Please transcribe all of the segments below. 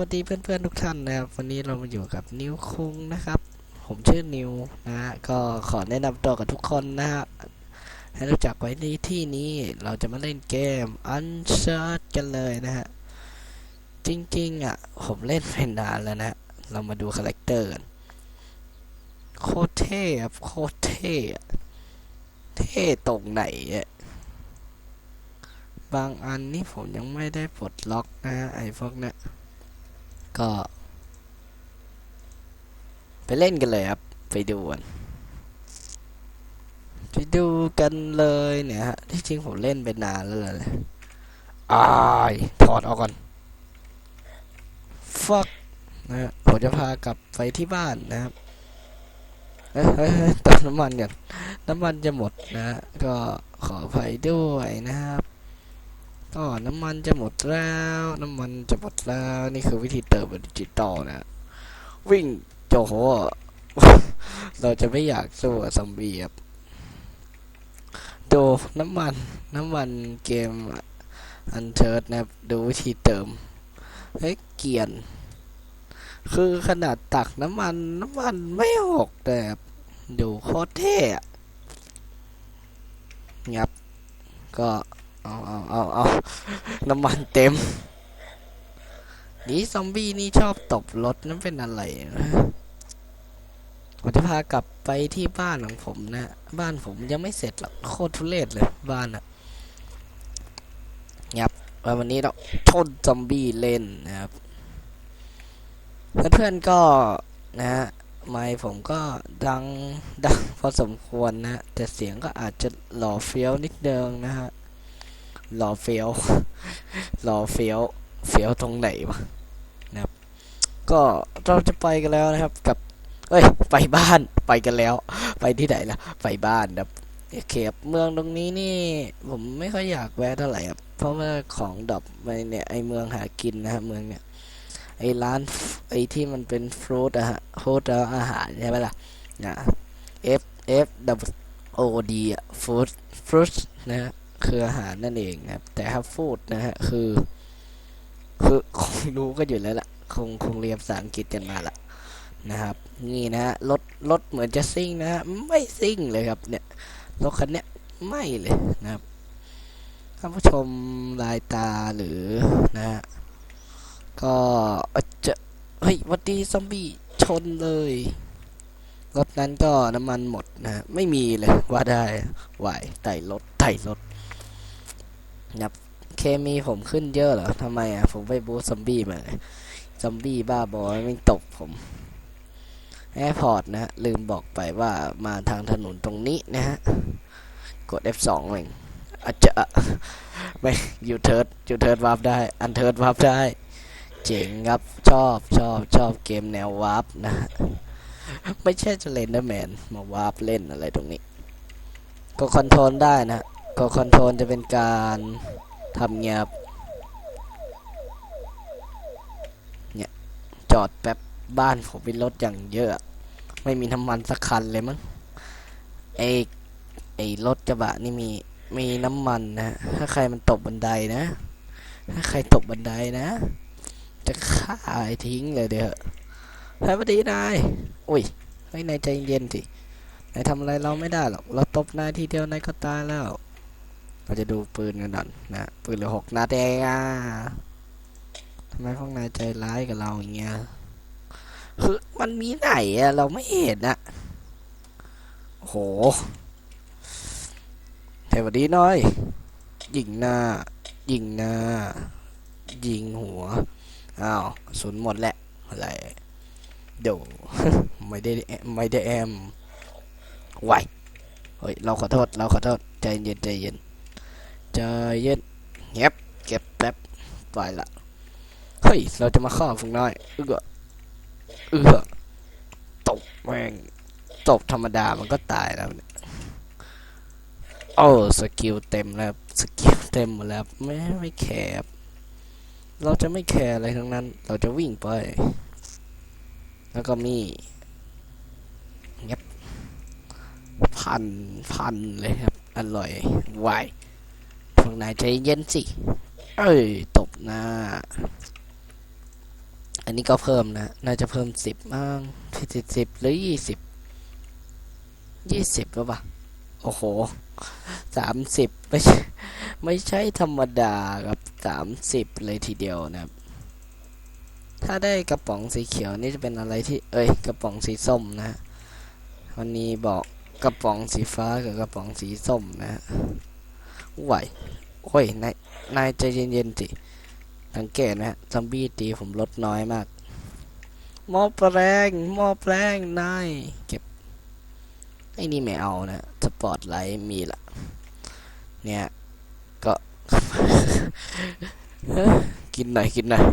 วัสดีเพื่อนๆทุกท่านนะครับ วันนี้เรามาอยู่กับนิวคุงนะครับ ผมชื่อนิวนะฮะก็ขอแนะนำตัวกับทุกคนนะฮะให้รู้จักไว้ในที่นี้เราจะมาเล่นเกม Uncharted กันเลยนะฮะ จริงๆอะ ผมเล่นเป็นนานแล้วนะ เรามาดูคาแรคเตอร์กัน โคตรเท่ครับโคตรเท่เท่ตรงไหนอะบางอันนี่ผมยังไม่ได้ปลดล็อกนะฮะไอ้พวกเนี้ย ก็ ไปเล่นกันเลยครับ ไปดูกันไปดูกันเลยเนี่ยฮะที่จริงผมเล่นไปนานแล้วเลยอายถอดออกก่อน fuck นะฮะผมจะพากลับไปที่บ้านนะครับเฮ้ยเฮ้ยเติมน้ำมันก่อนน้ำมันจะหมดนะฮะก็ขออภัยด้วยนะครับ ก็น้ำมันจะหมดแล้ว น้ำมันจะหมดแล้ว นี่คือวิธีเติมแบบดิจิตอลนะ วิ่งโจโหเราจะไม่อยากสู้กับซอมบี้ครับดูน้ำมันน้ำมันเกมอันเชิร์นะครับดูวิธีเติมเฮ้ยเกียน คือขนาดตักน้ำมันน้ำมันไม่หกแต่ดูโคตรเท่งับก็ เอาเอาเอาเอาน้ำมันเต็ม นี่ซอมบี้นี่ชอบตบรถนั่นเป็นอะไรนะผมจะพากลับไปที่บ้านของผมนะ บ้านผมยังไม่เสร็จหรอกโคตรทุเรศเลยบ้านอะงับวันนี้เราชนซอมบี้เล่นนะครับ เพื่อนๆก็นะฮะไมค์ผมก็ดังดังพอสมควรนะ แต่เสียงก็อาจจะหล่อเฟี้ยวนิดเดิงนะฮะ หล่อเฟี้ยวหล่อเฟี้ยวเฟี้ยวตรงไหนวะนะครับ ก็เราจะไปกันแล้วนะครับ กับเอ้ย ไปบ้านไปกันแล้ว ไปที่ไหนล่ะ ไปบ้านครับโอเคครับเมืองตรงนี้นี่ ผมไม่ค่อยอยากแวะเท่าไหร่ครับเพราะว่าของดรอปไปเนี่ยไอเมืองหากินนะฮะเมืองเนี่ยไอร้านไอที่มันเป็นฟรุตอะฮะโฮเทลอาหารใช่ไหมล่ะนะ F F W O D อะฟู้ดฟรุตนะฮะ คืออาหารนั่นเองนะครับ แต่ถ้าฟูดนะฮะคือ คือคงรู้ก็อยู่แล้วล่ะ คงคงเรียนภาษาอังกฤษกันมาละนะครับ นี่นะฮะรถรถเหมือนจะซิ่งนะฮะไม่ซิ่งเลยครับเนี่ยรถคันเนี้ยไม่เลยนะครับท่านผู้ชมลายตาหรือนะฮะก็จะเฮ้ยวัดดีซอมบี้ชนเลยรถนั้นก็น้ำมันหมดนะฮะไม่มีเลยว่าได้ไหวไต่รถไต่รถ นับเคมีผมขึ้นเยอะเหรอทำไมอะ ผมไปบูซอมบี้มาเลยซอมบี้บ้าบอไม่ตกผมแอร์พอร์ตนะฮะ ลืมบอกไปว่ามาทางถนนตรงนี้นะฮะ กด F2 เองอาจจะไม่ยูเทิร์ดยูเทิร์ดวาร์ปได้ อันเทิร์ดวาร์ปได้ เจ๋งครับ ชอบชอบชอบเกมแนววาร์ปนะฮะ ไม่ใช่จะเลนเดอร์แมนมาวาร์ปเล่นอะไรตรงนี้ ก็คอนโทรลได้นะ ก็คอนโทรลจะเป็นการทำเงียบเนี่ยจอดแป๊บบ้านผมเป็นรถอย่างเยอะ ไม่มีน้ำมันสักคันเลยมั้งไอไอรถกระบะนี่มีมีน้ำมันนะถ้าใครมันตกบันไดนะ ถ้าใครตกบันไดนะ จะฆ่าไอทิ้งเลยเดี๋ยวเฮ้ยพอดีนายอุ้ยเฮ้ยนายใจเย็นสินายทำอะไรเราไม่ได้หรอก เราตบนายทีเดียวนายก็ตายแล้ว เราจะดูปืนกันก่อนนะปืนเหลือหกนัดเองอะทำไมพวกนายใจร้ายกับเราอย่างเงี้ยคือมันมีไหนอะเราไม่เห็นอะโหเทวดีน้อยยิงหน้ายิงหน้ายิงหัวอ้าวสุนหมดแหละอะไรเดี๋ยวไม่ได้ไม่ได้แอมไหวเฮ้ยเราขอโทษเราขอโทษใจเย็นใจเย็น ใจเย็นเงียบเก็บแป๊บไปละเฮ้ย เราจะมาฆ่าพวกน้อยเอือเอือตบแม่งตบธรรมดามันก็ตายแล้วเนี่ยโอ้สกิลเต็มแล้วสกิลเต็มหมดแล้วไม่ไม่แคร์เราจะไม่แคร์อะไรทั้งนั้น เราจะวิ่งไป แล้วก็มีเงียบพันพันเลยครับ อร่อยไว พวกนายใจเย็นสิ เอ้ย ตบหน้า อันนี้ก็เพิ่มนะ น่าจะเพิ่มสิบมั้งสิบสิบหรือยี่สิบ ยี่สิบหรือเปล่าโอ้โห สามสิบไม่ใช่ ไม่ใช่ธรรมดาครับสามสิบเลยทีเดียวนะครับ ถ้าได้กระป๋องสีเขียวนี่จะเป็นอะไรที่ เอ้ย กระป๋องสีส้มนะฮะวันนี้บอกกระป๋องสีฟ้ากับกระป๋องสีส้มนะฮะ ไหวโอ้ยนายนายใจเย็นๆสิสังเกตนะฮะซอมบี้ตีผมลดน้อยมากมอแปลงมอแปลงนายเก็บไอ้นี่ไม่เอานะสปอตไลท์มีละเนี่ยก็กินหน่อยกินหน่อย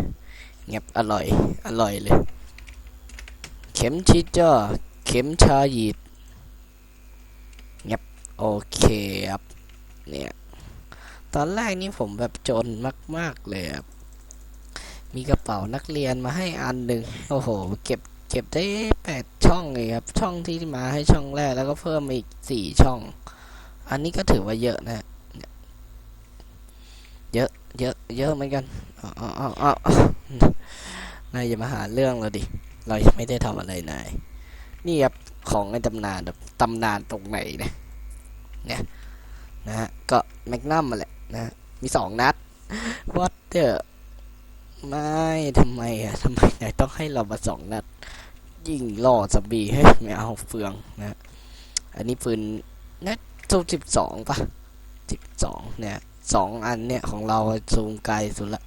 เงียบอร่อย อร่อยเลย เข็มชิดจ้าเข็มชาหยีดเงียบโอเคครับเนี่ย ตอนแรกนี่ผมแบบจนมาก ๆ เลยครับมีกระเป๋านักเรียนมาให้อันหนึ่งโอ้โห เก็บเก็บได้แปดช่องเลยครับ ช่องที่มาให้ช่องแรกแล้วก็เพิ่มมาอีกสี่ช่อง อันนี้ก็ถือว่าเยอะนะเยอะ เยอะ เยอะเหมือนกันอ๋ออ๋ออ๋อนายอย่ามาหาเรื่องเราดิ เรายังไม่ได้ทำอะไรนาย นี่ครับของในตำนานตำนานตรงไหนเนี่ย เนี่ยนะฮะ ก็แมกนัมมาแหละ นะ มีสองนัดวัดเดอไม่ทำไมอะทำไมนายต้องให้เรามาสองนัด ยิงล่อสบีให้ไม่เอาเฟืองนะ อันนี้ปืนนัดซูสิบสองปะสิบสองเนี่ยสองอันเนี่ยของเราซูมไกลสุดละ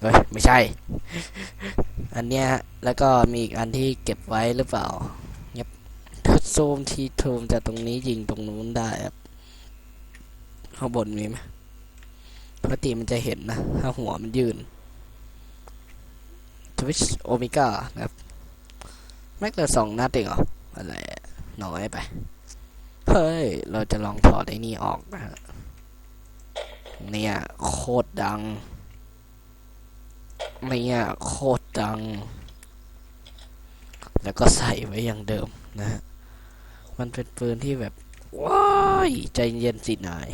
เฮ้ยไม่ใช่ อันเนี้ยแล้วก็มีอีกอันที่เก็บไว้หรือเปล่าเงียบถ้าซูมทีทูมจากตรงนี้ยิงตรงนู้นได้ครับข้างบนมีไหม ปกติมันจะเห็นนะ ถ้าหัวมันยืน ทวิชโอเมก้านะครับ แม็กเหลือสองนัดเองเหรอ อะไร น้อยไป เฮ้ย เราจะลองถอดไอ้นี่ออกนะฮะเนี่ย โคตรดัง เนี่ย โคตรดัง แล้วก็ใส่ไว้อย่างเดิมนะฮะ มันเป็นปืนที่แบบ ว้าย ใจเย็นสินาย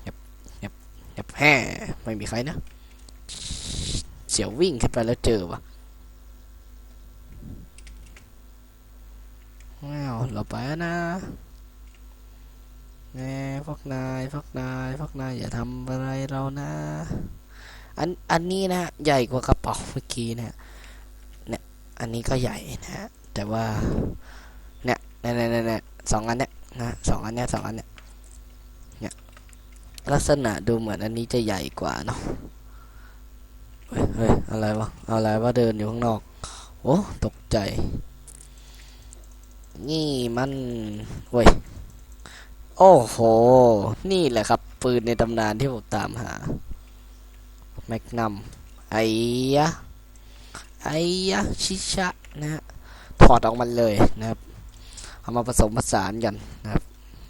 เงียบเงียบเงียบ แห่ไม่มีใครนะ เสียววิ่งขึ้นไปแล้วเจอวะว้าวเราไปนะแน่พวกนายพวกนายพวกนายอย่าทำอะไรเรานะ อันอันนี้นะใหญ่กว่ากระเป๋าเมื่อกี้นะเนี่ยอันนี้ก็ใหญ่นะฮะแต่ว่าเนี่ยเนี่ยเนี่ยสองอันเนี่ยนะสองอันเนี่ยสองอันเนี่ย ลักษณะดูเหมือนอันนี้จะใหญ่กว่าเนาะเฮ้ยเฮ้ยอะไรวะอะไรวะเดินอยู่ข้างนอก โอ้ตกใจ นี่มันเว้ยโอ้โห นี่แหละครับ ปืนในตำนานที่ผมตามหา แมกนัม ไอ้ยะ ไอ้ยะ ชิชะนะฮะ ถอดออกมาเลยนะครับ เอามาผสมผสานกันนะครับ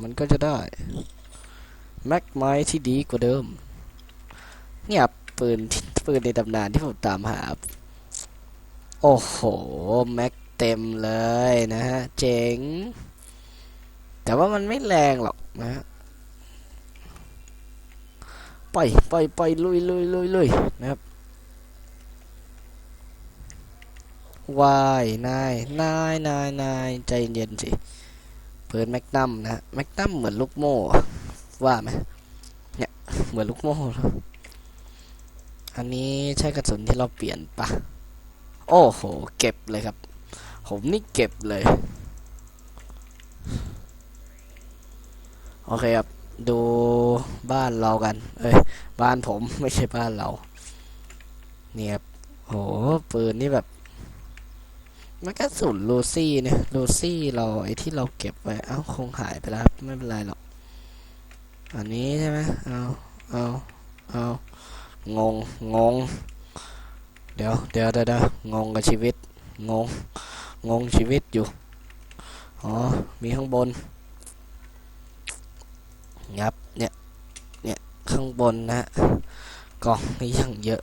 มันก็จะได้ แม็กไม้ที่ดีกว่าเดิม เนี่ยปืนที่ปืนในตำนานที่ผมตามหา โอ้โห แม็กเต็มเลยนะฮะ เจ๋ง แต่ว่ามันไม่แรงหรอกนะฮะไปไปไปลุยลุยลุยลุยนะครับวายนายนายนายนายใจเย็นสิเปิดแมกนัมนะแมกนัมเหมือนลูกโม่ ว่าไหมเนี่ยเหมือนลูกโม่เลยอันนี้ใช่กระสุนที่เราเปลี่ยนปะโอ้โห เก็บเลยครับ ผมนี่เก็บเลย โอเคครับ ดูบ้านเรากัน เอ้ย บ้านผมไม่ใช่บ้านเรา เนี่ยครับโหปืนนี่แบบ มันกระสุนลูซี่เนี่ย ลูซี่เราไอ้ที่เราเก็บไว้ เอ้า คงหายไปแล้ว ไม่เป็นไรหรอก อันนี้ใช่ไหมเอาเอาเอางง งง เดี๋ยวเดี๋ยวเดี๋ยวงงกับชีวิต งง งงชีวิตอยู่ อ๋อ มีข้างบนครับ เนี่ย เนี่ย ข้างบนนะฮะกล่องนี้ยังเยอะ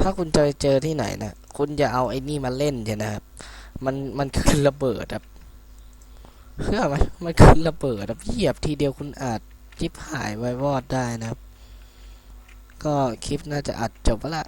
ถ้าคุณเจอเจอที่ไหนนะ คุณอย่าเอาไอ้นี่มาเล่นใช่นะครับ มัน มันคือระเบิดครับเชื่อไหมมันคือระเบิดครับเหยียบทีเดียวคุณอาจ จิบหายไว้วอดได้นะครับ ก็คลิปน่าจะอัดจบแล้วละ